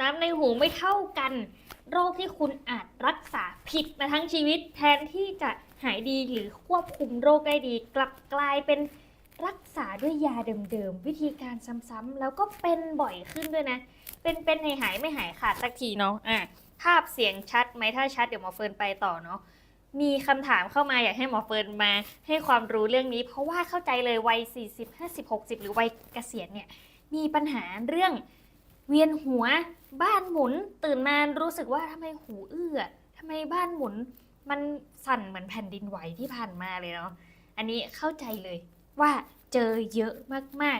น้ำในหูไม่เท่ากัน โรคที่คุณอาจรักษาผิดมาทั้งชีวิต แทนที่จะหายดีหรือควบคุมโรคได้ดี กลับกลายเป็นรักษาด้วยยาเดิมๆ วิธีการซ้ำๆแล้วก็เป็นบ่อยขึ้นด้วยนะ เป็นเป็นหายหายๆไม่หายขาดสักทีเนาะอะภาพเสียงชัดไหมถ้าชัดเดี๋ยวหมอเฟิร์นไปต่อเนาะมีคำถามเข้ามาอยากให้หมอเฟิร์นมา ให้ความรู้เรื่องนี้ เพราะว่าเข้าใจเลยวัย 40 50 60 หรือวัยเกษียณเนี่ยมีปัญหาเรื่อง เวียนหัว บ้านหมุน ตื่นมารู้สึกว่าทำไมหูอื้อทำไมบ้านหมุน มันสั่นเหมือนแผ่นดินไหวที่ผ่านมาเลยเนาะ อันนี้เข้าใจเลยว่าเจอเยอะมาก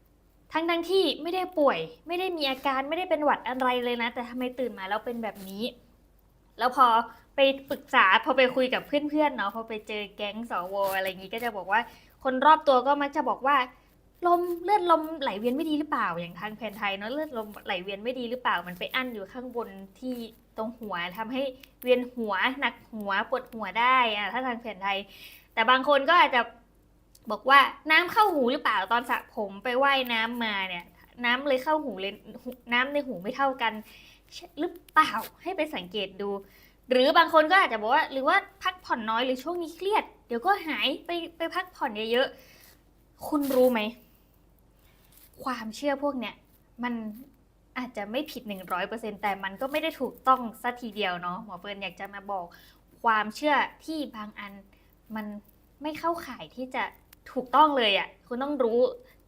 ๆ ทั้งทั้งที่ไม่ได้ป่วย ไม่ได้มีอาการไม่ได้เป็นหวัดอะไรเลยนะ แต่ทำไมตื่นมาแล้วเป็นแบบนี้ แล้วพอไปปรึกษาพอไปคุยกับเพื่อนๆเนาะพอไปเจอแก๊งสวอะไรอย่างนี้ก็จะบอกว่า คนรอบตัวก็มักจะบอกว่า ลมเลือดลมไหลเวียนไม่ดีหรือเปล่าอย่างทางแผนไทยเนาะเลือดลมไหลเวียนไม่ดีหรือเปล่า มันไปอั้นอยู่ข้างบนที่ตรงหัวทำให้เวียนหัวหนักหัวปวดหัวได้อะถ้าทางแผนไทย แต่บางคนก็อาจจะบอกว่าน้ำเข้าหูหรือเปล่าตอนสระผมไปว่ายน้ำมาเนี่ย น้ำเลยเข้าหูเลยหูน้ำในหูไม่เท่ากันหรือเปล่าให้ไปสังเกตดู หรือบางคนก็อาจจะบอกว่าหรือว่าพักผ่อนน้อยหรือช่วงนี้เครียด เดี๋ยวก็หายไปไปพักผ่อนเยอะๆคุณรู้ไหม ความเชื่อพวกเนี้ยมันอาจจะไม่ผิด 100%แต่มันก็ไม่ได้ถูกต้องสัทีเดียวเนาะหมอเฟิร์นอยากจะมาบอก ความเชื่อที่บางอันมันไม่เข้าข่ายที่จะถูกต้องเลยอะ่ะคุณต้องรู้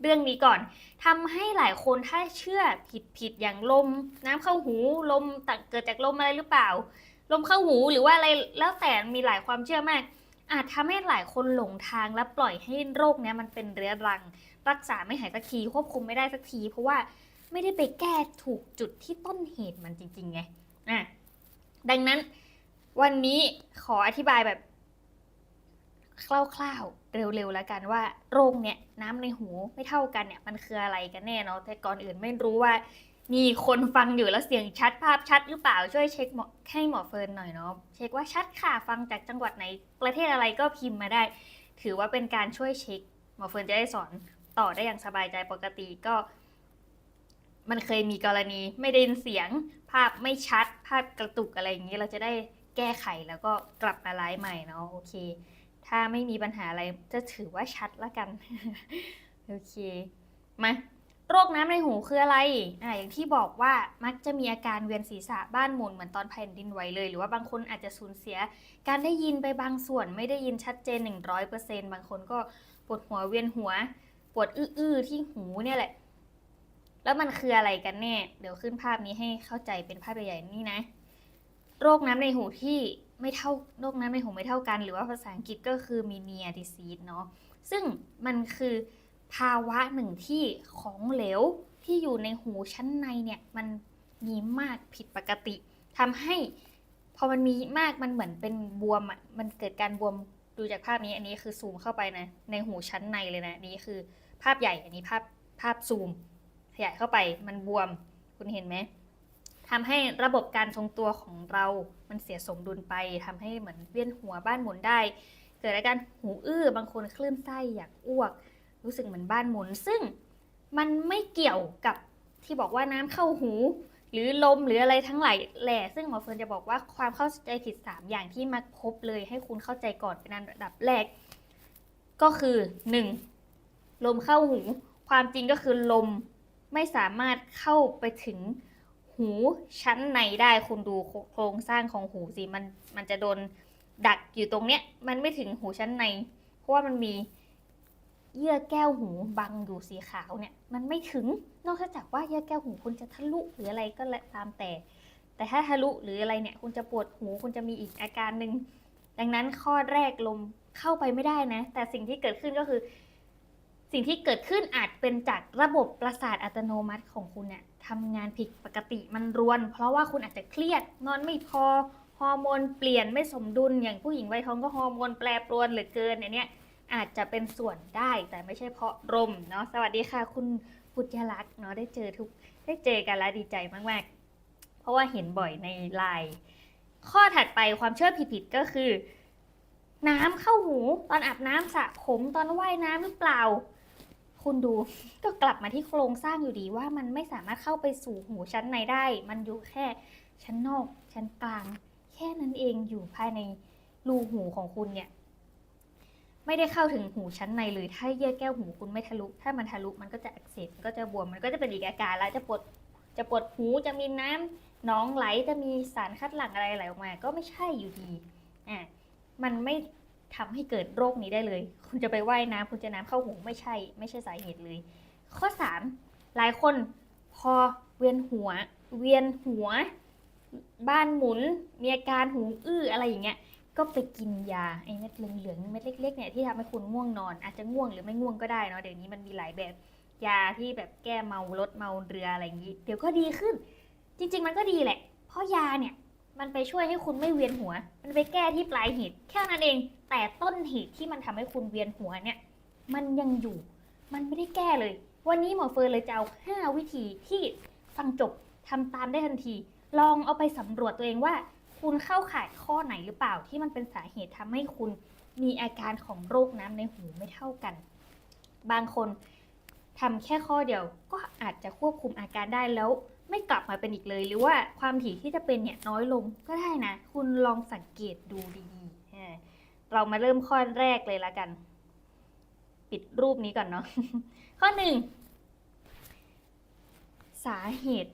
เรื่องนี้ก่อนทำให้หลายคนถ้าเชื่อผิดผิดๆอย่างลม น้ำเข้าหูลมต่างเกิดจากลมอะไรหรือเปล่า ลมเข้าหูหรือว่าอะไรแล้วแต่มีหลายความเชื่อมาก อาจทำให้หลายคนหลงทางและปล่อยให้โรคเนี้ยมันเป็นเรื้อรัง รักษาไม่หายสักทีควบคุมไม่ได้สักที เพราะว่าไม่ได้ไปแก้ถูกจุดที่ต้นเหตุมันจริงๆไงอะดังนั้นวันนี้ขออธิบายแบบคร่าวๆเร็วๆแล้วกันว่าโรคเนี้ยน้ำในหูไม่เท่ากันเนี่ยมันคืออะไรกันแน่เนาะแต่ก่อนอื่นไม่รู้ว่ามีคนฟังอยู่แล้วเสียงชัดภาพชัดหรือเปล่าช่วยเช็คหมอให้หมอเฟิร์นหน่อยเนาะเช็คว่าชัดค่ะฟังจากจังหวัดไหนประเทศอะไรก็พิมพ์มาได้ ถือว่าเป็นการช่วยเช็คหมอเฟิร์นจะได้สอน ต่อได้อย่างสบายใจปกติก็ มันเคยมีกรณีไม่ได้ยินเสียง ภาพไม่ชัด ภาพกระตุกอะไรอย่างนี้เราจะได้แก้ไขแล้วก็กลับมาไลฟ์ใหม่เนาะโอเค ถ้าไม่มีปัญหาอะไรจะถือว่าชัดละกันโอเคมาโรคน้ำในหูคืออะไร อ่า อย่างที่บอกว่ามักจะมีอาการเวียนศีรษะบ้านหมุนเหมือนตอนแผ่นดินไหวเลย หรือว่าบางคนอาจจะสูญเสีย การได้ยินไปบางส่วนไม่ได้ยินชัดเจน 100%บางคนก็ปวดหัวเวียนหัว ปวดอื้อๆที่หูเนี่ยแหละ แล้วมันคืออะไรกันแน่ เดี๋ยวขึ้นภาพนี้ให้เข้าใจเป็นภาพใหญ่ๆนี่นะ โรคน้ำในหูที่ไม่เท่าโรคน้ำในหูไม่เท่ากัน หรือว่าภาษาอังกฤษก็คือมีเนียดิซีดเนาะ ซึ่งมันคือภาวะหนึ่งที่ของเหลวที่อยู่ในหูชั้นในเนี่ยมันมีมากผิดปกติทำให้พอมันมีมากมันเหมือนเป็นบวมอะมันเกิดการบวมดูจากภาพนี้อันนี้คือซูมเข้าไปนะในหูชั้นในเลยนะนนี่คือ ภาพใหญ่อันนี้ภาพภาพซูม ขยายเข้าไปมันบวมคุณเห็นไหมทำให้ระบบการทรงตัวของเรามันเสียสมดุลไปทำให้เหมือนเวียนหัวบ้านหมุนได้ เกิดอาการหูอื้อบางคนคลื่นไส้อยากอ้วก รู้สึกเหมือนบ้านหมุน ซึ่งมันไม่เกี่ยวกับที่บอกว่าน้ำเข้าหู หรือลมหรืออะไรทั้งหลายแหล่ซึ่งหมอเฟิร์นจะบอกว่าความเข้าใจผิด 3 อย่างที่มักพบเลยให้คุณเข้าใจก่อนเป็นอันดับแรก ก็คือ 1. ลมเข้าหู ความจริงก็คือลมไม่สามารถเข้าไปถึงหูชั้นในได้คุณดูโครงสร้างของหูสิมันมันจะโดนดักอยู่ตรงเนี้ย มันไม่ถึงหูชั้นใน เพราะว่ามันมีเยื่อแก้วหูบังอยู่สีขาวเนี่ย มันไม่ถึงนอกจากว่าเยื่อแก้วหูคุณจะทะลุหรืออะไรก็แล้วตามแต่ แต่ถ้าทะลุหรืออะไรเนี่ย คุณจะปวดหูคุณจะมีอีกอาการหนึ่งดังนั้นข้อแรกลมเข้าไปไม่ได้นะ แต่สิ่งที่เกิดขึ้นก็คือ สิ่งที่เกิดขึ้นอาจเป็นจากระบบประสาทอัตโนมัติของคุณเนี่ยทำงานผิดปกติมันรวน เพราะว่าคุณอาจจะเครียด นอนไม่พอฮอร์โมนเปลี่ยนไม่สมดุล อย่างผู้หญิงวัยทองก็ฮอร์โมนแปรปรวนเหลือเกินเนี่ย อาจจะเป็นส่วนได้แต่ไม่ใช่เพราะลมเนาะสวัสดีค่ะ คุณปุจยลักษณ์เนาะได้เจอทุกได้เจอกันแล้วดีใจมากๆ เพราะว่าเห็นบ่อยในไลน์ข้อถัดไปความเชื่อผิดๆก็คือ น้ำเข้าหูตอนอาบน้ำสระผมตอนว่ายน้ำหรือเปล่า คุณดูก็กลับมาที่โครงสร้างอยู่ดีว่ามันไม่สามารถเข้าไปสู่หูชั้นในได้ มันอยู่แค่ชั้นนอก ชั้นกลาง แค่นั้นเองอยู่ภายในรูหูของคุณเนี่ย ไม่ได้เข้าถึงหูชั้นในเลย ถ้าเยื่อแก้วหูคุณไม่ทะลุ ถ้ามันทะลุมันก็จะอักเสบมันก็จะบวม มันก็จะเป็นอีกอาการแล้วจะปวด จะปวดหู จะมีน้ำหนองไหล จะมีสารคัดหลั่งอะไรไหลออกมา ก็ไม่ใช่อยู่ดี อะ มันไม่ ทำให้เกิดโรคนี้ได้เลย คุณจะไปว่ายน้ำคุณจะน้ำเข้าหูไม่ใช่ ไม่ใช่สาเหตุเลย ข้อ 3 หลายคนพอเวียนหัว เวียนหัว บ้านหมุน มีอาการหูอื้ออะไรอย่างเงี้ย ก็ไปกินยาไอ้เม็ดเหลืองๆเม็ดเล็กๆเนี่ยที่ทำให้คุณง่วงนอน อาจจะง่วงหรือไม่ง่วงก็ได้เนาะเดี๋ยวนี้มันมีหลายแบบยาที่แบบแก้เมารถเมาเรืออะไรอย่างนี้ เดี๋ยวก็ดีขึ้น จริง ๆ มันก็ดีแหละ เพราะยาเนี่ย มันไปช่วยให้คุณไม่เวียนหัว มันไปแก้ที่ปลายเหตุแค่นั้นเอง แต่ต้นเหตุที่มันทำให้คุณเวียนหัวเนี่ย มันยังอยู่ มันไม่ได้แก้เลย วันนี้หมอเฟิร์นเลยจะเอา5วิธีที่ฟังจบทำตามได้ทันที ลองเอาไปสำรวจตัวเองว่า คุณเข้าข่ายข้อไหนหรือเปล่าที่มันเป็นสาเหตุทำให้คุณมีอาการของโรคน้ำในหูไม่เท่ากัน บางคนทำแค่ข้อเดียวก็อาจจะควบคุมอาการได้แล้ว ไม่กลับมาเป็นอีกเลย หรือว่าความถี่ที่จะเป็นเนี่ยน้อยลงก็ได้นะ คุณลองสังเกตดูดีๆเรามาเริ่มข้อแรกเลยละกัน ปิดรูปนี้ก่อนเนาะข้อหนึ่งสาเหตุ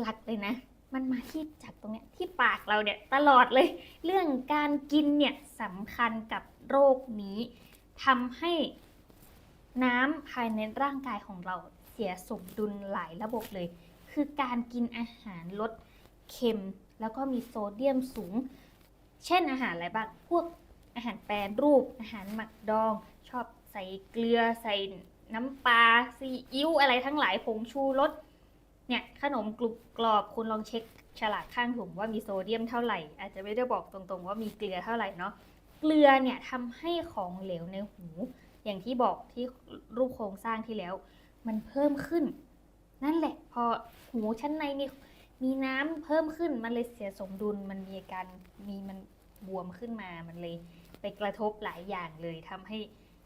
หลักๆเลยนะมันมาที่จากตรงเนี้ยที่ปากเราเนี่ยตลอดเลย เรื่องการกินเนี่ยสำคัญกับโรคนี้ทำให้น้ำภายในร่างกายของเราเสียสมดุลหลายระบบเลย คือการกินอาหารลดเค็ม แล้วก็มีโซเดียมสูง เช่นอาหารอะไรบ้าง พวกอาหารแปรรูป อาหารหมักดอง ชอบใส่เกลือใส่น้ำปลาซีอิ๊วอะไรทั้งหลายผงชูรสเนี่ยขนมกรุบกรอบคุณลองเช็คฉลากข้างถุงว่ามีโซเดียมเท่าไหร่ อาจจะไม่ได้บอกตรงๆ ว่ามีเกลือเท่าไหร่เนาะเกลือเนี่ยทำให้ของเหลวในหู อย่างที่บอกที่รูปโครงสร้างที่แล้ว มันเพิ่มขึ้น นั่นแหละ พอหูชั้นในมีมีน้ำเพิ่มขึ้นมันเลยเสียสมดุลมันมีอาการมีมันบวมขึ้นมามันเลย ไปกระทบหลายอย่างเลยทำให้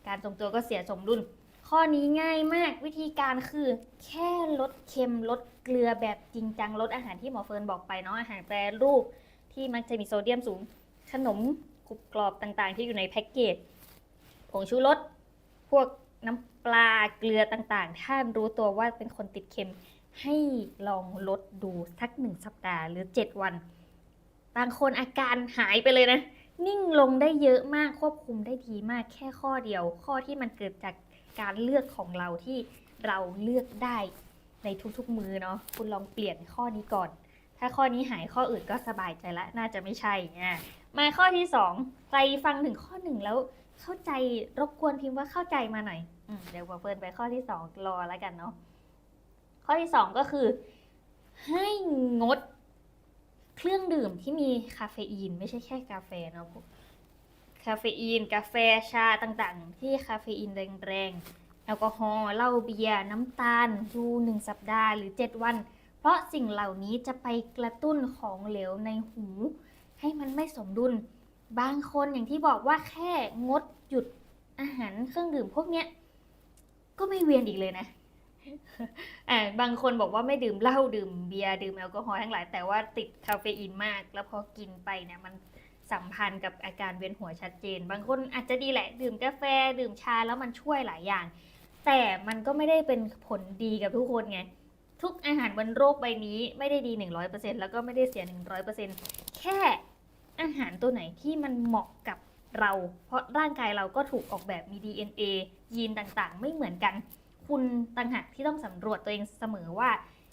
การทรงตัวก็เสียสมดุล ข้อนี้ง่ายมากวิธีการคือ แค่ลดเค็มลดเกลือแบบจริงจังลดอาหารที่หมอเฟิร์นบอกไปเนาะอาหารแปรรูป ที่มักจะมีโซเดียมสูง ขนมกรุบกรอบต่างๆ ที่อยู่ในแพ็กเกจผงชูรสพวกน้ำ ปลาเกลือต่างๆ ถ้ารู้ตัวว่าเป็นคนติดเค็ม ให้ลองลดดูสักหนึ่งสัปดาห์หรือ 7 วัน บางคนอาการหายไปเลยนะ นิ่งลงได้เยอะมากควบคุมได้ดีมากแค่ข้อเดียว ข้อที่มันเกิดจากการเลือกของเราที่เราเลือกได้ในทุกๆมือเนาะคุณลองเปลี่ยนข้อนี้ก่อน ถ้าข้อนี้หายข้ออื่นก็สบายใจละ น่าจะไม่ใช่อะมาข้อที่สองใครฟังถึงข้อหนึ่งแล้วเข้าใจรบกวนพิมพ์ว่าเข้าใจมาหน่อย เดี๋ยวเฟิร์นไปข้อที่สองรอแล้วกันเนาะข้อที่สองก็คือ ให้งดเครื่องดื่มที่มีคาเฟอีน ไม่ใช่แค่กาแฟเนาะพวกคาเฟอีน กาแฟชาต่างๆ ที่คาเฟอีนแรงๆแอลกอฮอล์เหล้าเบียร์น้ำตาลดูหนึ่งสัปดาห์หรือ 7 วัน เพราะสิ่งเหล่านี้จะไปกระตุ้นของเหลวในหู ให้มันไม่สมดุล บางคนอย่างที่บอกว่าแค่งดหยุดอาหารเครื่องดื่มพวกเนี้ย ก็ไม่เวียนอีกเลยนะอ่าบางคนบอกว่าไม่ดื่มเหล้าดื่มเบียร์ดื่มแอลกอฮอล์ทั้งหลาย แต่ว่าติดคาเฟอีนมาก แล้วพอกินไปเนี่ยมันสัมพันธ์กับอาการเวียนหัวชัดเจน บางคนอาจจะดีแหละ ดื่มกาแฟดื่มชาแล้วมันช่วยหลายอย่าง แต่มันก็ไม่ได้เป็นผลดีกับทุกคนไง ทุกอาหารบนโรคใบนี้ไม่ได้ดี 100%แล้วก็ไม่ได้เสีย 100%แค่อาหารตัวไหนที่มันเหมาะกับ เรา เพราะร่างกายเราก็ถูกออกแบบมี DNA ยีนต่างๆ ไม่เหมือนกัน คุณต่างหากที่ต้องสำรวจตัวเองเสมอว่า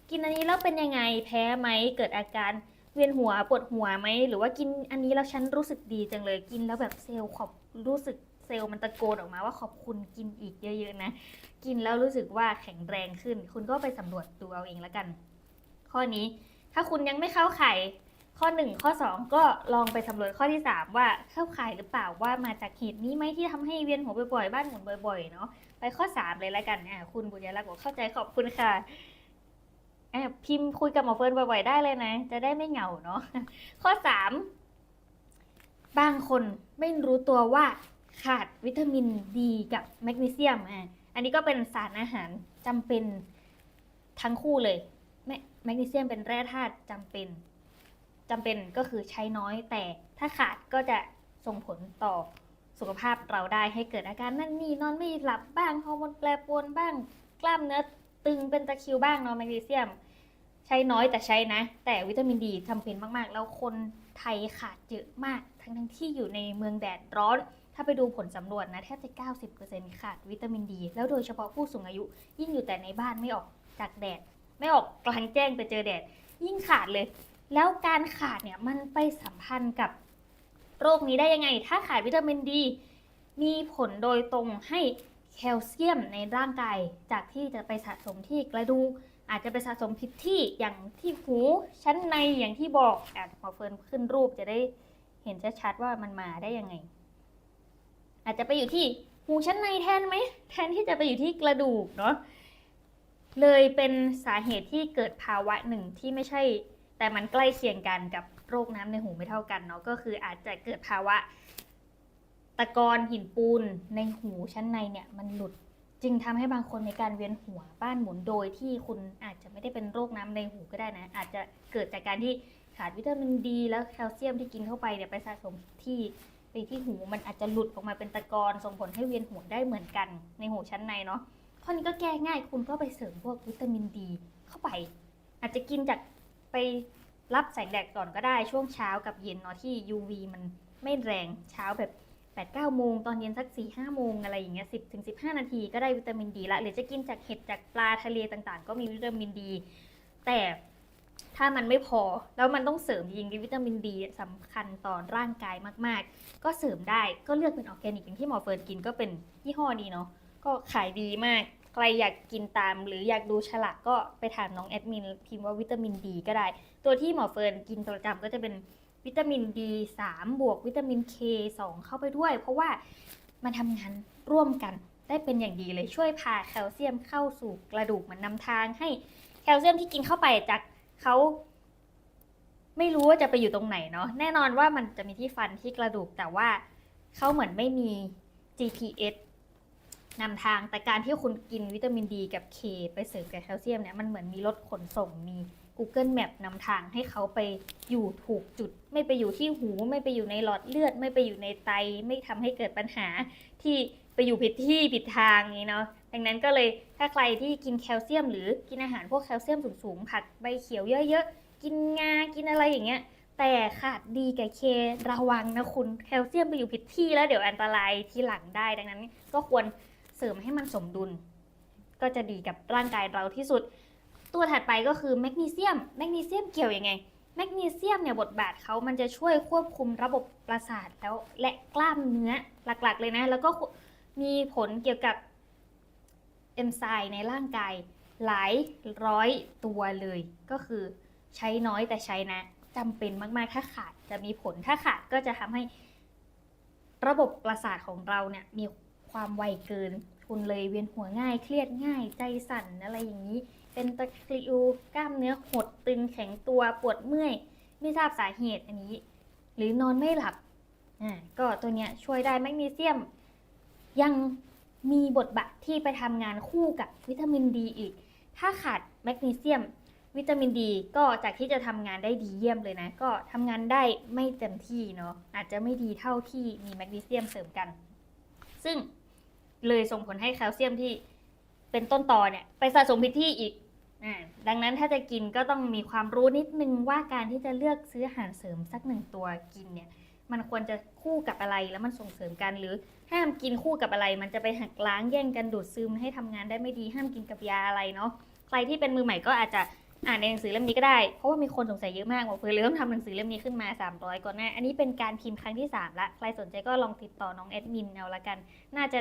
กินอันนี้แล้วเป็นยังไงแพ้ไหมเกิดอาการเวียนหัวปวดหัวไหมหรือว่ากินอันนี้แล้วฉันรู้สึกดีจังเลยกินแล้วแบบเซลล์ขอบรู้สึกเซลล์มันตะโกนออกมาว่าขอบคุณกินอีกเยอะๆนะ กินแล้วรู้สึกว่าแข็งแรงขึ้น คุณก็ไปสำรวจดูเอาเองแล้วกัน ข้อนี้ถ้าคุณยังไม่เข้าไข่ ข้อ 1 ข้อ 2 ก็ลองไปสำรวจข้อที่ 3 ว่าเข้าข่ายหรือเปล่าว่ามาจากเหตุนี้ไหมที่ทำให้เวียนหัวบ่อยๆ บ้านหมุนบ่อยๆเนาะไปข้อ 3 เลยล้วกันอะคุณบุญยรักษ์บอกเข้าใจขอบคุณค่ะอะพิมพ์คุยกับหมอเฟิร์นบ่อยๆได้เลยนะ จะได้ไม่เหงาเนาะข้อ 3 บางคนไม่รู้ตัวว่าขาดวิตามินดีกับแมกนีเซียมอะอันนี้ก็เป็นสารอาหารจำเป็นทั้งคู่เลยแมกนีเซียมเป็นแร่ธาตุจำเป็น จำเป็นก็คือใช้น้อยแต่ถ้าขาดก็จะส่งผลต่อสุขภาพเราได้ให้เกิดอาการนั่นนี่นอนไม่หลับบ้างฮอร์โมนแปรปรวนบ้าง กล้ามเนื้อตึงเป็นตะคริวบ้างเนาะแมกนีเซียม ใช้น้อยแต่ใช้นะ แต่วิตามินดีจำเป็นมากๆ แล้วคนไทยขาดเยอะมาก ทั้งทั้งที่อยู่ในเมืองแดดร้อน ถ้าไปดูผลสำรวจนะแทบจะ 90%ขาดวิตามินดี แล้วโดยเฉพาะผู้สูงอายุ ยิ่งอยู่แต่ในบ้านไม่ออกจากแดด ไม่ออกกลางแจ้งไปเจอแดด ยิ่งขาดเลย แล้วการขาดเนี่ยมันไปสัมพันธ์กับโรคนี้ได้ยังไง ถ้าขาดวิตามินดี มีผลโดยตรงให้แคลเซียมในร่างกายจากที่จะไปสะสมที่กระดูกอาจจะไปสะสมผิดที่อย่างที่หูชั้นในอย่างที่บอกอะหมอเฟิร์นขึ้นรูปจะได้เห็นชัดๆว่ามันมาได้ยังไง อาจจะไปอยู่ที่หูชั้นในแทนไหมแทนที่จะไปอยู่ที่กระดูกเนาะเลยเป็นสาเหตุที่เกิดภาวะหนึ่งที่ไม่ใช่ แต่มันใกล้เคียงกันกับโรคน้ำในหูไม่เท่ากันเนาะก็คืออาจจะเกิดภาวะ ตะกอนหินปูนในหูชั้นในเนี่ยมันหลุดจึงทำให้บางคนในการเวียนหัวบ้านหมุนโดยที่คุณอาจจะไม่ได้เป็นโรคน้ำในหูก็ได้นะ อาจจะเกิดจากการที่ขาดวิตามินดีแล้วแคลเซียมที่กินเข้าไปเนี่ยไปสะสมที่ไปที่หูมันอาจจะหลุดออกมาเป็นตะกอนส่งผลให้เวียนหัวได้เหมือนกันในหูชั้นในเนาะข้อนี้ก็แก้ง่ายคุณก็ไปเสริมพวกวิตามินดีเข้าไป อาจจะกินจาก ไปรับแสงแดดก่อนก็ได้ช่วงเช้ากับเย็นเนาะที่ UV มันไม่แรงเช้าแบบ8ปดเก้าโมงตอนเย็นสัก4ี่ห้าโมงอะไรอย่างเงี้ยสิบถึงสิบห้านาทีก็ได้วิตามินดีละหรือจะกินจากเห็ดจากปลาทะเลต่างๆ ก็มีวิตามินดี แต่ถ้ามันไม่พอแล้วมันต้องเสริมจริงวิตามินดีสำคัญต่อร่างกายมากๆ ก็เสริมได้ก็เลือกเป็นออร์แกนิกอย่างที่หมอเฟิร์นกินก็เป็นยี่ห้อนี้เนาะก็ขายดีมาก ใครอยากกินตาม หรืออยากดูฉลากก็ไปถามน้องแอดมินพิมพ์ว่าวิตามินดีก็ได้ ตัวที่หมอเฟิร์นกินประจำก็จะเป็นวิตามิน D3 บวกวิตามิน K2 เข้าไปด้วย เพราะว่ามันทำงานร่วมกันได้เป็นอย่างดีเลยช่วยพาแคลเซียมเข้าสู่กระดูกมันนำทางให้แคลเซียมที่กินเข้าไปจากเขาไม่รู้ว่าจะไปอยู่ตรงไหนเนาะแน่นอนว่ามันจะมีที่ฟันที่กระดูกแต่ว่าเขาเหมือนไม่มี GPS นำทางแต่การที่คุณกินวิตามินดีกับ K ไปเสริมกับแคลเซียมเนี่ยมันเหมือนมีรถขนส่งมี Google Map นำทางให้เขาไปอยู่ถูกจุด ไม่ไปอยู่ที่หู ไม่ไปอยู่ในหลอดเลือด ไม่ไปอยู่ในไต ไม่ทำให้เกิดปัญหาที่ไปอยู่ผิดที่ผิดทางนี้เนาะดังนั้นก็เลยถ้าใครที่กินแคลเซียม หรือกินอาหารพวกแคลเซียมสูงๆผักใบเขียวเยอะๆกินงากินอะไรอย่างเงี้ยแต่ขาดดีกับเคระวังนะคุณแคลเซียมไปอยู่ผิดที่แล้วเดี๋ยวอันตรายทีหลังได้ ดังนั้นก็ควร ริมให้มันสมดุล ก็จะดีกับร่างกายเราที่สุด ตัวถัดไปก็คือแมกนีเซียมแมกนีเซียมเกี่ยวยังไงแมกนีเซียมเนี่ยบทบาทเขามันจะช่วยควบคุมระบบประสาทแล้วและกล้ามเนื้อหลักๆเลยนะ แล้วก็มีผลเกี่ยวกับเอนไซม์ในร่างกายหลายร้อยตัวเลย ก็คือใช้น้อยแต่ใช้นะจำเป็นมากๆ ถ้าขาดจะมีผลถ้าขาดก็จะทำให้ระบบประสาทของเราเนี่ยมีความไวเกิน คุณเลยเวียนหัวง่ายเครียดง่ายใจสั่นอะไรอย่างนี้ เป็นตะคริวกล้ามเนื้อหดตึงแข็งตัวปวดเมื่อย ไม่ทราบสาเหตุอันนี้ หรือนอนไม่หลับอ่าก็ตัวเนี้ยช่วยได้แมกนีเซียม ยังมีบทบาทที่ไปทำงานคู่กับวิตามินดีอีก ถ้าขาดแมกนีเซียม วิตามินดีก็จากที่จะทำงานได้ดีเยี่ยมเลยนะ ก็ทำงานได้ไม่เต็มที่เนาะอาจจะไม่ดีเท่าที่มีแมกนีเซียมเสริมกัน ซึ่ง เลยส่งผลให้แคลเซียมที่เป็นต้นตอเนี่ยไปสะสมผิดที่อีกอดังนั้นถ้าจะกินก็ต้องมีความรู้นิดนึงว่าการที่จะเลือกซื้ออาหารเสริมสักหนึ่งตัวกินเนี่ย มันควรจะคู่กับอะไรแล้วมันส่งเสริมกันหรือห้ามกินคู่กับอะไร มันจะไปหักล้างแย่งกันดูดซึมให้ทำงานได้ไม่ดีห้ามกินกับยาอะไรเนาะใครที่เป็นมือใหม่ก็อาจจะอ่านในหนังสือเล่มนี้ก็ได้ เพราะว่ามีคนสงสัยเยอะมากบอกเพื่อเลยต้องทำหนังสือเล่มนี้ขึ้นมา 300ก่อนหน้า อันนี้เป็นการพิมพ์ครั้งที่ 3 ละ ใครสนใจก็ลองติดต่อน้องแอดมินเอาละกัน น่าจะ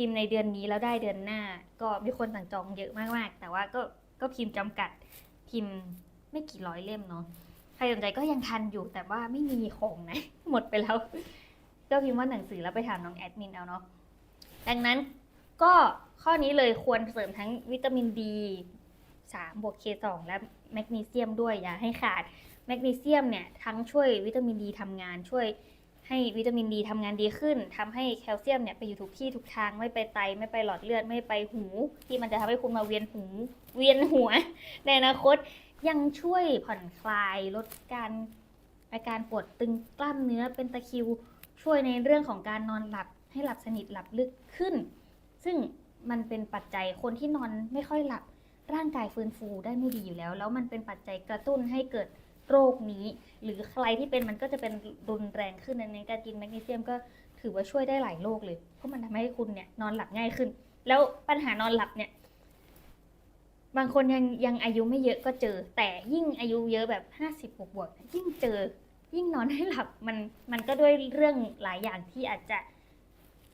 พิมพ์ในเดือนนี้แล้วได้เดือนหน้า ก็มีคนสั่งจองเยอะมากๆ แต่ว่าก็ก็พิมพ์จำกัดพิมพ์ไม่กี่ร้อยเล่มเนาะใครสนใจก็ยังทันอยู่แต่ว่าไม่มีของนะ หมดไปแล้ว ก็พิมพ์ว่าหนังสือแล้วไปถามน้องแอดมินเอาเนาะดังนั้นก็ข้อนี้เลยควรเสริมทั้งวิตามินดี3บวก K2 และแมกนีเซียมด้วยอย่าให้ขาด แมกนีเซียมเนี่ยทั้งช่วยวิตามินดีทำงานช่วย ให้วิตามินดีทำงานดีขึ้นทำให้แคลเซียมเนี่ยไปอยู่ทุกที่ทุกทางไม่ไปไตไม่ไปหลอดเลือดไม่ไปหู ที่มันจะทำให้คุณมาเวียนหูเวียนหัว ในอนาคตยังช่วยผ่อนคลายลดการอาการปวดตึงกล้ามเนื้อเป็นตะคริวช่วยในเรื่องของการนอนหลับให้หลับสนิทหลับลึกขึ้น ซึ่งมันเป็นปัจจัยคนที่นอนไม่ค่อยหลับร่างกายฟื้นฟูได้ไม่ดีอยู่แล้ว แล้วมันเป็นปัจจัยกระตุ้นให้เกิด โรคนี้ หรือใครที่เป็นมันก็จะเป็นรุนแรงขึ้นในนการกินแมกนีเซียมก็ถือว่าช่วยได้หลายโรคเลย เพราะมันทำให้คุณเนี่ยนอนหลับง่ายขึ้น แล้วปัญหานอนหลับเนี่ย บางคนยังยังอายุไม่เยอะก็เจอ แต่ยิ่งอายุเยอะแบบห้าสิบบวกบวกๆยิ่งเจอ ยิ่งนอนให้หลับมันมันก็ด้วยเรื่องหลายอย่างที่อาจจะ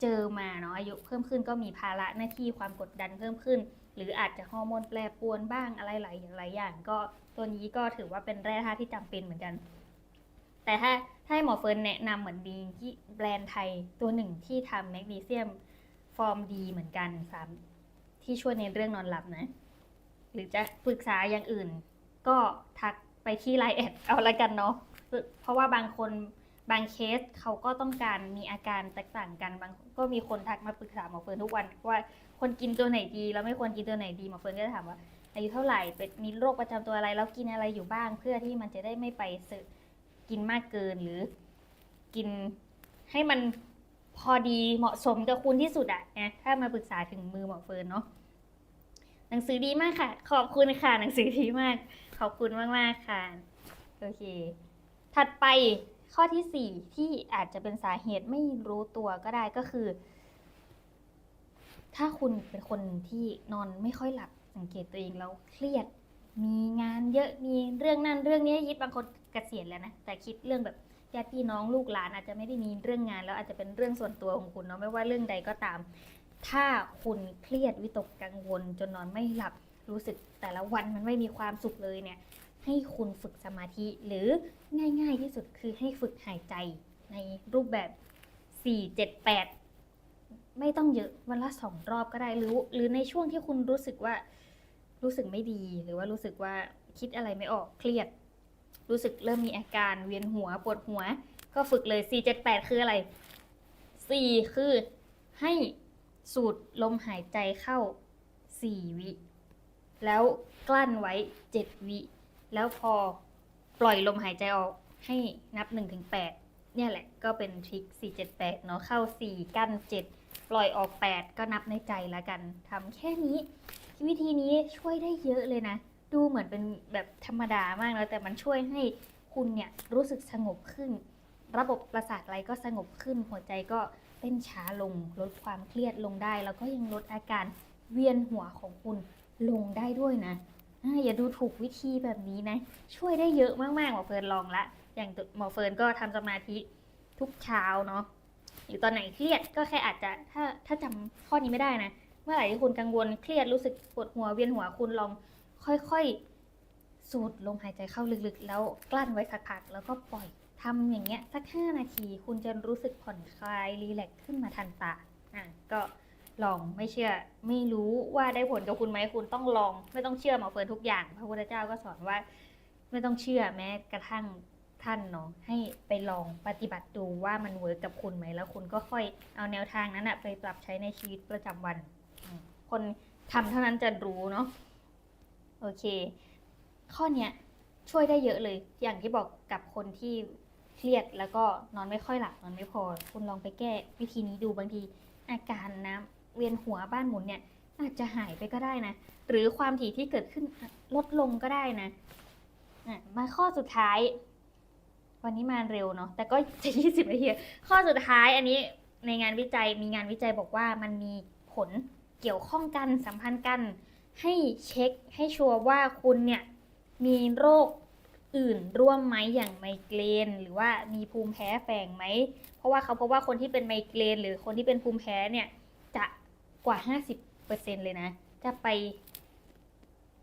เจอมาเนาะอายุเพิ่มขึ้นก็มีภาระหน้าที่ความกดดันเพิ่มขึ้น หรืออาจจะฮอร์โมนแปรปรวนบ้างอะไรหลายอย่างหลายอย่าง ก็ตัวนี้ก็ถือว่าเป็นแร่ธาตุที่จำเป็นเหมือนกัน แต่ถ้าถ้าหมอเฟิร์นแนะนำเหมือนดีที่แบรนด์ไทยตัวหนึ่งที่ทำแมกนีเซียมฟอร์มดีเหมือนกันสามที่ช่วยในเรื่องนอนหลับนะ หรือจะปรึกษาอย่างอื่น ก็ทักไปที่ไลน์แอดเอาละกันเนาะเพราะว่าบางคน บางเคสเขาก็ต้องการมีอาการแตกต่างกันบางก็มีคนทักมาปรึกษาหมอเฟิร์นทุกวันว่าควรกินตัวไหนดี แล้วไม่ควรกินตัวไหนดีหมอเฟิร์นก็จะถามว่าอายุเท่าไหร่เป็นมีโรคประจำตัวอะไรแล้วกินอะไรอยู่บ้าง เพื่อที่มันจะได้ไม่ไปสึกินมากเกินหรือกินให้มันพอดีเหมาะสมกับคุณที่สุดอะนะถ้ามาปรึกษาถึงมือหมอเฟิร์นเนาะหนังสือดีมากค่ะ ขอบคุณค่ะ หนังสือดีมาก ขอบคุณมากๆค่ะ โอเค ถัดไป ข้อที่ 4 ที่อาจจะเป็นสาเหตุไม่รู้ตัวก็ได้ก็คือ ถ้าคุณเป็นคนที่นอนไม่ค่อยหลับสังเกตตัวเองแล้วเครียด มีงานเยอะมีเรื่องนั้นเรื่องนี้คิดบางคนเกษียณแล้วนะแต่คิดเรื่องแบบญาติพี่น้องลูกหลานอาจจะไม่ได้มีเรื่องงาน แล้วอาจจะเป็นเรื่องส่วนตัวของคุณเนาะไม่ว่าเรื่องใดก็ตาม ถ้าคุณเครียดวิตกกังวล จนนอนไม่หลับรู้สึกแต่ละวันมันไม่มีความสุขเลยเนี่ย ให้คุณฝึกสมาธิ หรือง่ายๆที่สุดคือให้ฝึกหายใจในรูปแบบ 4 7 8 ไม่ต้องเยอะวันละสองรอบก็ได้หรือ หรือในช่วงที่คุณรู้สึกว่ารู้สึกไม่ดี หรือว่ารู้สึกว่าคิดอะไรไม่ออกเครียด รู้สึกเริ่มมีอาการเวียนหัวปวดหัว ก็ฝึกเลย 4 7 8 คืออะไร 4 คือให้สูดลมหายใจเข้า 4 วิ แล้วกลั้นไว้ 7 วิ แล้วพอปล่อยลมหายใจออกให้นับ 1-8 เนี่ยแหละ ก็เป็นทริค478 เนาะเข้า 4 กั้น 7 ปล่อยออก 8 ก็นับในใจละกันทำแค่นี้ วิธีนี้ช่วยได้เยอะเลยนะ ดูเหมือนเป็นแบบธรรมดามากแล้วแต่มันช่วยให้คุณเนี่ยรู้สึกสงบขึ้น ระบบประสาทอะไรก็สงบขึ้น หัวใจก็เต้นช้าลง ลดความเครียดลงได้ แล้วก็ยังลดอาการเวียนหัวของคุณลงได้ด้วยนะ ออย่าดูถูกวิธีแบบนี้นะ ช่วยได้เยอะมากๆหมอเฟิร์นลองละ อย่างหมอเฟิร์นก็ทำสมาธิทุกเช้าเนาะหรือตอนไหนเครียดก็แค่อาจจะถ้าถ้าจำข้อนี้ไม่ได้นะ เมื่อไหร่ที่คุณกังวลเครียดรู้สึกปวดหัวเวียนหัวคุณลองค่อยๆ สูดลมหายใจเข้าลึกๆ แล้วกลั้นไว้สักพักแล้วก็ปล่อยทำอย่างเงี้ยสัก 5 นาที คุณจะรู้สึกผ่อนคลายรีแลกซ์ขึ้นมาทันตาอะก็ ลองไม่เชื่อ ไม่รู้ว่าได้ผลกับคุณไหมคุณต้องลอง ไม่ต้องเชื่อหมอเฟิร์นทุกอย่าง พระพุทธเจ้าก็สอนว่า ไม่ต้องเชื่อแม้กระทั่งท่านเนาะให้ไปลองปฏิบัติดูว่ามันเวิร์กกับคุณไหมแล้วคุณก็ค่อยเอาแนวทางนั้นอะไปปรับใช้ในชีวิตประจำวัน คนทำเท่านั้นจะรู้เนาะโอเค ข้อเนี้ยช่วยได้เยอะเลย อย่างที่บอกกับคนที่เครียดแล้วก็นอนไม่ค่อยหลับนอนไม่พอ คุณลองไปแก้วิธีนี้ดูบางทีอาการนะ เวียนหัวบ้านหมุนเนี่ยอาจจะหายไปก็ได้นะ หรือความถี่ที่เกิดขึ้นลดลงก็ได้นะะมาข้อสุดท้าย วันนี้มาเร็วเนาะแต่ก็จะ20นาทีข้อสุดท้ายอันนี้ในงานวิจัยมีงานวิจัยบอกว่ามันมีผลเกี่ยวข้องกันสัมพันธ์กัน ให้เช็คให้ชัวร์ว่าคุณเนี่ยมีโรคอื่นร่วมไหมอย่างไมเกรน หรือว่ามีภูมิแพ้แฝงไหม เพราะว่าเขาพบว่าคนที่เป็นไมเกรน หรือคนที่เป็นภูมิแพ้เนี่ยจะ กว่า 50%เลยนะ จะไป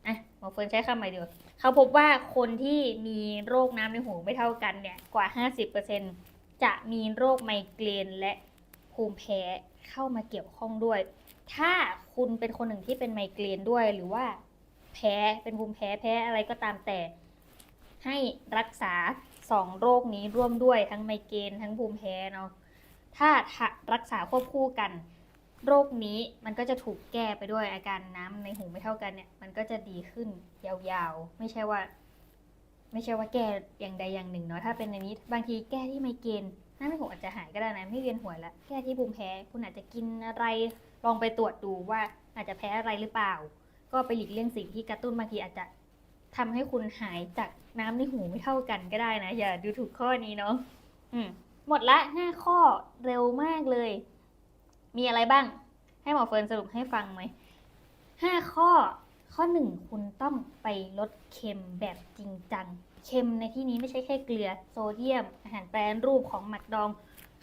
อะหมอเฟิร์นใช้คำใหม่ดีกว่าเขาพบว่าคนที่มีโรคน้ำในหูไม่เท่ากันเนี่ยกว่า 50%จะมีโรคไมเกรนและภูมิแพ้เข้ามาเกี่ยวข้องด้วย ถ้าคุณเป็นคนหนึ่งที่เป็นไมเกรนด้วยหรือว่าแพ้เป็นภูมิแพ้แพ้อะไรก็ตามแต่ ให้รักษาสองโรคนี้ร่วมด้วยทั้งไมเกรนทั้งภูมิแพ้เนาะถ้ารักษาควบคู่กัน โรคนี้มันก็จะถูกแก้ไปด้วยอาการน้ำในหูไม่เท่ากันเนี่ย มันก็จะดีขึ้นยาวๆ ไม่ใช่ว่า ไม่ใช่ว่าแก้อย่างใดอย่างหนึ่งเนาะถ้าเป็นในนี้บางทีแก้ที่ไมเกรนน้ำในหูอาจจะหายก็ได้นะไม่เวียนหัวแล้วแก้ที่ภูมิแพ้คุณอาจจะกินอะไรลองไปตรวจดูว่าอาจจะแพ้อะไรหรือเปล่า ก็ไปหลีกเลี่ยงสิ่งที่กระตุ้นบางทีอาจจะทำให้คุณหายจากน้ำในหูไม่เท่ากันก็ได้นะอย่าดูถูกข้อนี้เนาะอืมหมดละห้าข้อเร็วมากเลย มีอะไรบ้าง ให้หมอเฟิร์นสรุปให้ฟังไหมห้าข้อ ข้อหนึ่งคุณต้องไปลดเค็มแบบจริงจัง เค็มในที่นี้ไม่ใช่แค่เกลือ โซเดียม อาหารแปรรูปของหมักดอง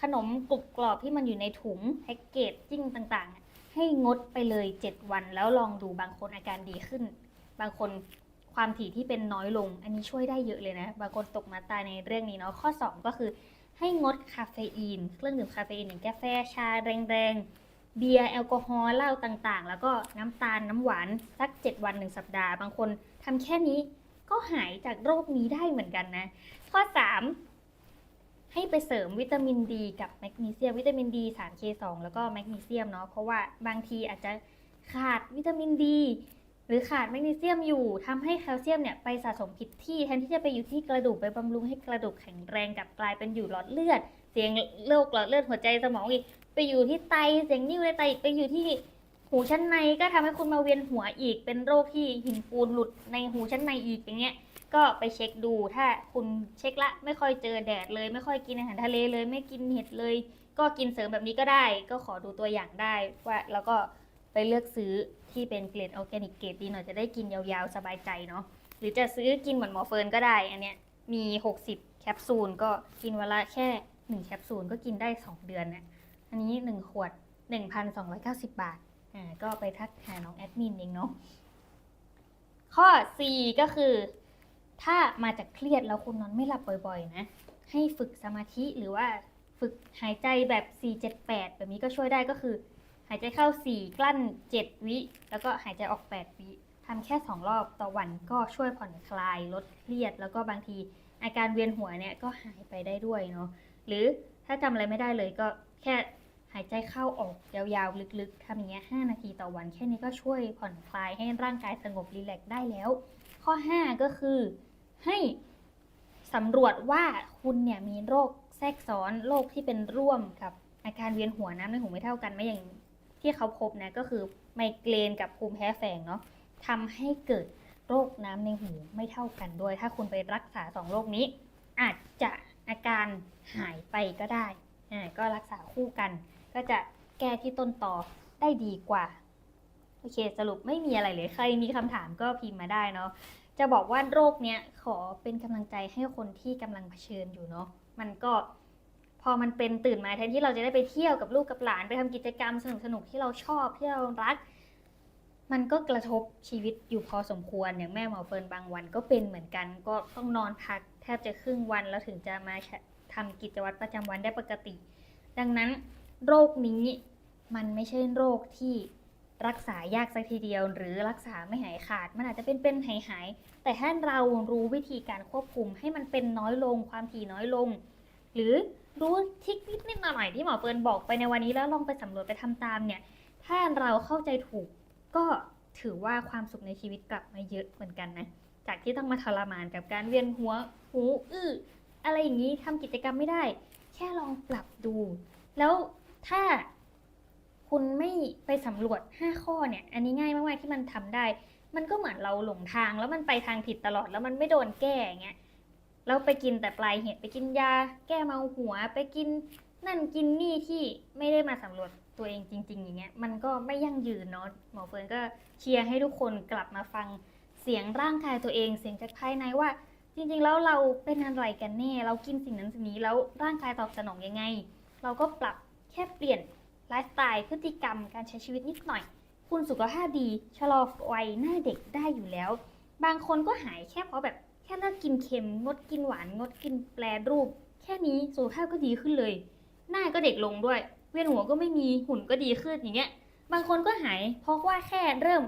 ขนมกรุบกรอบที่มันอยู่ในถุงแพ็กเกจจิ้งต่างๆ ให้งดไปเลย 7 วันแล้วลองดูบางคนอาการดีขึ้น บางคนความถี่ที่เป็นน้อยลง อันนี้ช่วยได้เยอะเลยนะ บางคนตกมาตายในเรื่องนี้เนาะ ข้อ 2 ก็คือ ให้งดคาเฟอีน เครื่องดื่มคาเฟอีนอย่างกาแฟชาแรงๆ เบียร์แอลกอฮอล์เหล้าต่างๆ แล้วก็น้ำตาลน้ำหวานสัก 7 วัน 1 สัปดาห์ บางคนทำแค่นี้ก็หายจากโรคนี้ได้เหมือนกันนะ ข้อ 3 ให้ไปเสริมวิตามินดีกับแมกนีเซียมวิตามินดี 3K2 แล้วก็แมกนีเซียมเนาะเพราะว่าบางทีอาจจะขาดวิตามินดี หรือขาดแมกนีเซียมอยู่ทำให้แคลเซียมเนี่ยไปสะสมผิดที่แทนที่จะไปอยู่ที่กระดูกไปบำรุงให้กระดูกแข็งแรงกลับกลายเป็นอยู่หลอดเลือด เสียงโรคหลอดเลือดหัวใจสมองอีกไปอยู่ที่ไตเสียงนิ่วในไตอีกไปอยู่ที่หูชั้นในก็ทำให้คุณมาเวียนหัวอีก เป็นโรคที่หินปูนหลุดในหูชั้นในอีกอย่างเงี้ยก็ไปเช็คดูถ้าคุณเช็คละไม่ค่อยเจอแดดเลย ไม่ค่อยกินอาหารทะเลเลย ไม่กินเห็ดเลย ก็กินเสริมแบบนี้ก็ได้ ก็ขอดูตัวอย่างได้ว่าแล้วก็ไปเลือกซื้อ ที่เป็นเกรดออร์แกนิกเกรดดีหน่อยจะได้กินยาวๆ สบายใจเนาะหรือจะซื้อกินเหมือนหมอเฟิร์นก็ได้ อันเนี้ยมี 60 แคปซูลก็กินเวนลาแค่ 1 แคปซูลก็กินได้ 2 เดือนเนะอันนี้ 1 ขวด 1,290 บาทอ่าก็ไปทักหาน้องแอดมินเองเนาะข้อ 4 ก็คือ ถ้ามาจากเครียดแล้วคุณนอนไม่หลับบ่อยๆ นะ ให้ฝึกสมาธิหรือว่าฝึกหายใจแบบ 4-7-8 แบบนี้ก็ช่วยได้ก็คือ หายใจเข้า 4 กลั้น 7 วิ แล้วก็หายใจออก 8 วิทำแค่ 2 รอบต่อวันก็ช่วยผ่อนคลายลดเครียด แล้วก็บางทีอาการเวียนหัวเนี่ยก็หายไปได้ด้วยเนาะหรือถ้าจำอะไรไม่ได้เลยก็แค่หายใจเข้าออกยาวๆ ลึกๆทำอย่างเงี้ย 5 นาทีต่อวัน แค่นี้ก็ช่วยผ่อนคลายให้ร่างกายสงบรีแลกซ์ได้แล้ว ข้อ 5 ก็คือให้สำรวจว่าคุณเนี่ยมีโรคแทรกซ้อนโรคที่เป็นร่วมกับอาการเวียนหัวน้ำในหูไม่เท่ากันไหมอย่าง ที่เขาพบนะก็คือไมเกรนกับภูมิแพ้แฝงเนาะทำให้เกิดโรคน้ำในหูไม่เท่ากันด้วย ถ้าคุณไปรักษาสองโรคนี้ อาจจะอาการหายไปก็ได้อ่าก็รักษาคู่กัน ก็จะแก้ที่ต้นตอได้ดีกว่าโอเคสรุปไม่มีอะไรเลยใครมีคำถามก็พิมพ์มาได้เนาะจะบอกว่าโรคเนี้ยขอเป็นกำลังใจให้คนที่กำลังเผชิญอยู่เนาะมันก็ พอมันเป็นตื่นมาแทนที่เราจะได้ไปเที่ยวกับลูกกับหลานไปทำกิจกรรมสนุกๆที่เราชอบที่เรารัก มันก็กระทบชีวิตอยู่พอสมควรอย่างแม่หมอเฟิร์นบางวันก็เป็นเหมือนกัน ก็ต้องนอนพักแทบจะครึ่งวันแล้วถึงจะมาทำกิจวัตรประจำวันได้ปกติ ดังนั้นโรคนี้มันไม่ใช่โรคที่รักษายากสักทีเดียว หรือรักษาไม่หายขาด มันอาจจะเป็นเป็นหายหายแต่ถ้าเรารู้วิธีการควบคุมให้มันเป็นน้อยลงความถี่น้อยลง หรือ รู้ทริกนิดนิดๆหน่อยๆที่หมอเฟิร์นบอกไปในวันนี้แล้วลองไปสำรวจไปทำตามเนี่ย ถ้าเราเข้าใจถูกก็ถือว่าความสุขในชีวิตกลับมาเยอะเหมือนกันนะ จากที่ต้องมาทรมานกับการเวียนหัวหูอื้ออะไรอย่างนี้ทำกิจกรรมไม่ได้ แค่ลองปรับดู แล้วถ้าคุณไม่ไปสำรวจ 5 ข้อเนี่ย อันนี้ง่ายมากๆที่มันทำได้ มันก็เหมือนเราหลงทางแล้วมันไปทางผิดตลอดแล้วมันไม่โดนแก้อย่างเงี้ย แล้วไปกินแต่ปลายเหตุไปกินยา แก้เมาหัวไปกินนั่นกินนี่ที่ไม่ได้มาสำรวจตัวเองจริง ๆ อย่างเงี้ยมันก็ไม่ยั่งยืนเนาะหมอเฟิร์นก็เชียร์ให้ทุกคนกลับมาฟังเสียงร่างกายตัวเอง เสียงจากภายในว่า จริง ๆ แล้วเราเป็นอะไรกันแน่ เรากินสิ่งนั้นสิ่งนี้แล้วร่างกายตอบสนองยังไง เราก็ปรับแค่เปลี่ยนไลฟ์สไตล์พฤติกรรมการใช้ชีวิตนิดหน่อย คุณสุขภาพดีชะลอวัยหน้าเด็กได้อยู่แล้ว บางคนก็หายแค่เพราะแบบ ค่เลิกกินเค็ม งดกินหวาน งดกินแปรรูป แค่นี้สุขภาพก็ดีขึ้นเลย หน้าก็เด็กลงด้วย เวียนหัวก็ไม่มี หุ่นก็ดีขึ้นอย่างเงี้ย บางคนก็หาย เพราะว่าแค่เริ่ม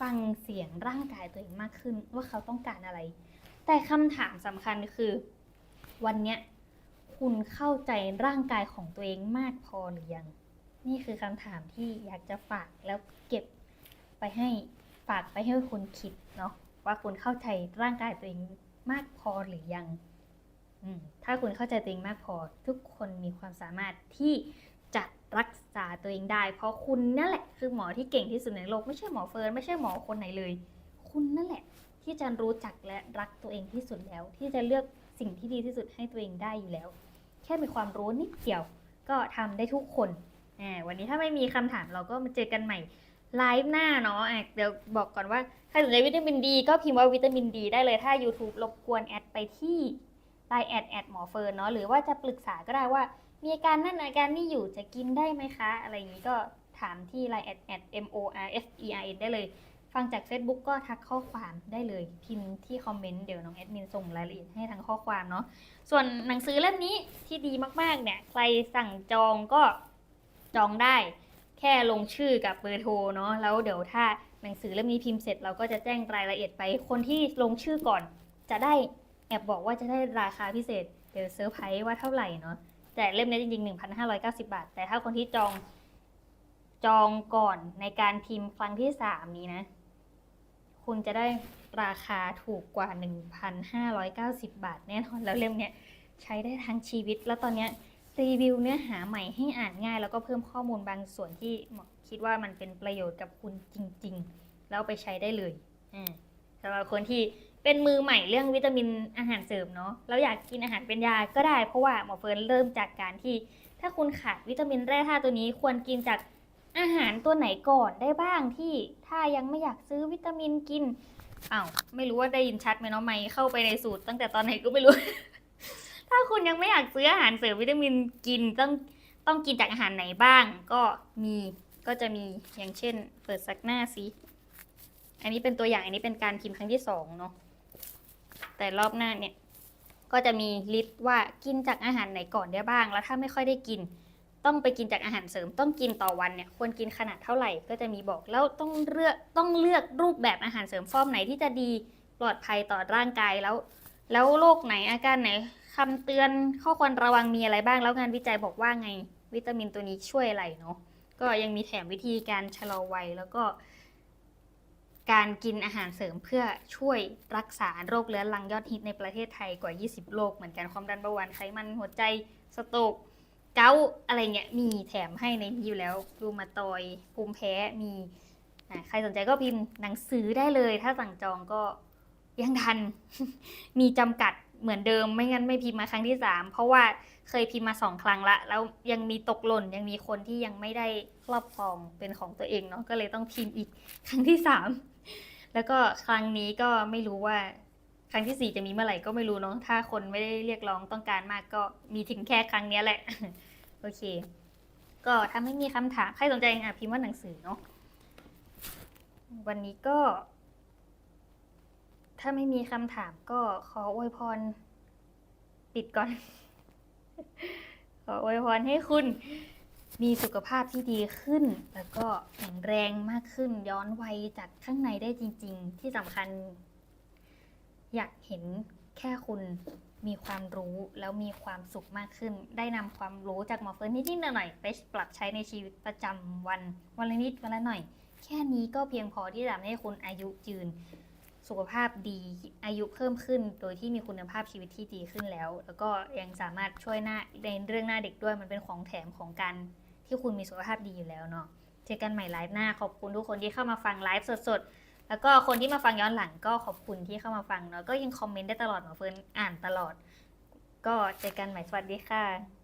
ฟังเสียงร่างกายตัวเองมากขึ้นว่าเขาต้องการอะไร แต่คำถามสำคัญคือ วันเนี้ยคุณเข้าใจร่างกายของตัวเองมากพอหรือยัง นี่คือคำถามที่อยากจะฝากแล้วเก็บไปให้ฝากไปให้คุณคิดเนาะ ว่าคุณเข้าใจร่างกายตัวเองมากพอหรือยัง ถ้าคุณเข้าใจตัวเองมากพอ ทุกคนมีความสามารถที่จะรักษาตัวเองได้ เพราะคุณนั่นแหละคือหมอที่เก่งที่สุดในโลก ไม่ใช่หมอเฟิร์นไม่ใช่หมอคนไหนเลย คุณนั่นแหละที่จะรู้จักและรักตัวเองที่สุดแล้ว ที่จะเลือกสิ่งที่ดีที่สุดให้ตัวเองได้อยู่แล้ว แค่มีความรู้นิดเดียวก็ทำได้ทุกคนวันนี้ถ้าไม่มีคำถามเราก็มาเจอกันใหม่ ไลฟ์หน้าเนาะอะเดี๋ยวบอกก่อนว่าใครสนใจวิตามินดี ก็พิมพ์ว่าวิตามินดี ได้เลยถ้า YouTube รบกวนแอดไปที่ไลน์แอดแอดหมอเฟิร์นเนาะหรือว่าจะปรึกษาก็ได้ว่า มีอาการนั่นอาการนี่อยู่จะกินได้ไหมคะ อะไรอย่างนี้ก็ถามที่ไลน์แอดแอด M O R F E R N ได้เลย ฟังจาก Facebook ก็ทักข้อความได้เลย พิมพ์ที่คอมเมนต์เดี๋ยวน้องแอดมินส่งรายละเอียดให้ทางข้อความเนาะส่วนหนังสือเล่มนี้ที่ดีมากๆเนี่ยใครสั่งจองก็จองได้ แค่ลงชื่อกับเบอร์โทรเนาะแล้วเดี๋ยวถ้าหนังสือเล่มนี้พิมพ์เสร็จเราก็จะแจ้งรายละเอียดไป คนที่ลงชื่อก่อน จะได้แอบบอกว่าจะได้ราคาพิเศษเดี๋ยวเซอร์ไพรส์ว่าเท่าไหร่เนาะแต่เล่มนี้จริงๆ 1,590 บาท แต่ถ้าคนที่จองจองก่อนในการพิมพ์ครั้งที่สามนี้นะ คุณจะได้ราคาถูกกว่า 1,590 บาทแน่นอนแล้วเล่มเนี้ยใช้ได้ทั้งชีวิตแล้วตอนเนี้ย รีวิวเนื้อหาใหม่ให้อ่านง่าย แล้วก็เพิ่มข้อมูลบางส่วนที่คิดว่ามันเป็นประโยชน์กับคุณจริง ๆ แล้วไปใช้ได้เลยสำหรับคนที่เป็นมือใหม่เรื่องวิตามินอาหารเสริมเนาะแล้วอยากกินอาหารเป็นยาก็ได้ เพราะว่าหมอเฟิร์นเริ่มจากการที่ ถ้าคุณขาดวิตามินแร่ธาตุตัวนี้ควรกินจากอาหารตัวไหนก่อนได้บ้างที่ถ้ายังไม่อยากซื้อวิตามินกินอ้าวไม่รู้ว่าได้ยินชัดไหมเนาะไม่เข้าไปในสูตรตั้งแต่ตอนไหนก็ไม่รู้ ถ้าคุณยังไม่อยากซื้ออาหารเสริมวิตามินกินต้องต้องกินจากอาหารไหนบ้าง ก็มีก็จะมีอย่างเช่น เปิดสักหน้าสิอันนี้เป็นตัวอย่างอันนี้เป็นการพิมพ์ครั้งที่สองเนาะแต่รอบหน้าเนี่ยก็จะมีลิสต์ว่ากินจากอาหารไหนก่อนได้บ้าง แล้วถ้าไม่ค่อยได้กิน ต้องไปกินจากอาหารเสริม ต้องกินต่อวันเนี่ยควรกินขนาดเท่าไหร่ก็จะมีบอกแล้วต้องเลือกต้องเลือกรูปแบบอาหารเสริมฟอร์มไหนที่จะดีปลอดภัยต่อร่างกายแล้ว แล้วโรคไหนอาการไหนคำเตือนข้อควรระวังมีอะไรบ้าง แล้วงานวิจัยบอกว่าไง วิตามินตัวนี้ช่วยอะไรเนาะก็ยังมีแถมวิธีการชะลอวัยแล้วก็ การกินอาหารเสริมเพื่อช่วยรักษาโรคเรื้อรังยอดฮิตในประเทศไทยกว่า 20 โรคเหมือนกันความดันเบาหวานไขมันหัวใจสโตกเกาอะไรเงี้ยมีแถมให้ในนี้อยู่แล้วรูมาตอยภูมิแพ้มีใครสนใจก็พิมพ์หนังสือได้เลย ถ้าสั่งจองก็ยังทัน มีจำกัด เหมือนเดิมไม่งั้นไม่พิมพ์มาครั้งที่สามเพราะว่าเคยพิมพ์มาสองครั้งละ แล้วยังมีตกหล่นยังมีคนที่ยังไม่ได้ครอบครองเป็นของตัวเองเนาะก็เลยต้องพิมพ์อีกครั้งที่สามแล้วก็ครั้งนี้ก็ไม่รู้ว่าครั้งที่สี่จะมีเมื่อไหร่ก็ไม่รู้เนาะถ้าคนไม่ได้เรียกร้องต้องการมากก็มีถึงแค่ครั้งนี้แหละโอเค ก็ถ้าไม่มีคำถามใครสนใจอะพิมพ์ว่าหนังสือเนาะวันนี้ก็ ถ้าไม่มีคำถามก็ขออวยพร ปิดก่อน ขออวยพรให้คุณมีสุขภาพที่ดีขึ้น แล้วก็แข็งแรงมากขึ้น ย้อนวัยจากข้างในได้จริง ๆ ที่สำคัญ อยากเห็นแค่คุณมีความรู้แล้วมีความสุขมากขึ้น ได้นำความรู้จากหมอเฟิร์นนิดๆหน่อยๆไปปรับใช้ในชีวิตประจำวันวันละนิดวันละหน่อย แค่นี้ก็เพียงพอที่จะทำให้คุณอายุยืน สุขภาพดีอายุเพิ่มขึ้น โดยที่มีคุณภาพชีวิตที่ดีขึ้นแล้ว แล้วก็ยังสามารถช่วยหน้าในเรื่องหน้าเด็กด้วยมันเป็นของแถมของการที่คุณมีสุขภาพดีอยู่แล้วเนาะเจอกันใหม่ไลฟ์หน้าขอบคุณทุกคนที่เข้ามาฟังไลฟ์สดๆ แล้วก็คนที่มาฟังย้อนหลังก็ขอบคุณที่เข้ามาฟังเนาะก็ยังคอมเมนต์ได้ตลอดหมอเฟิร์นอ่านตลอด ก็เจอกันใหม่สวัสดีค่ะ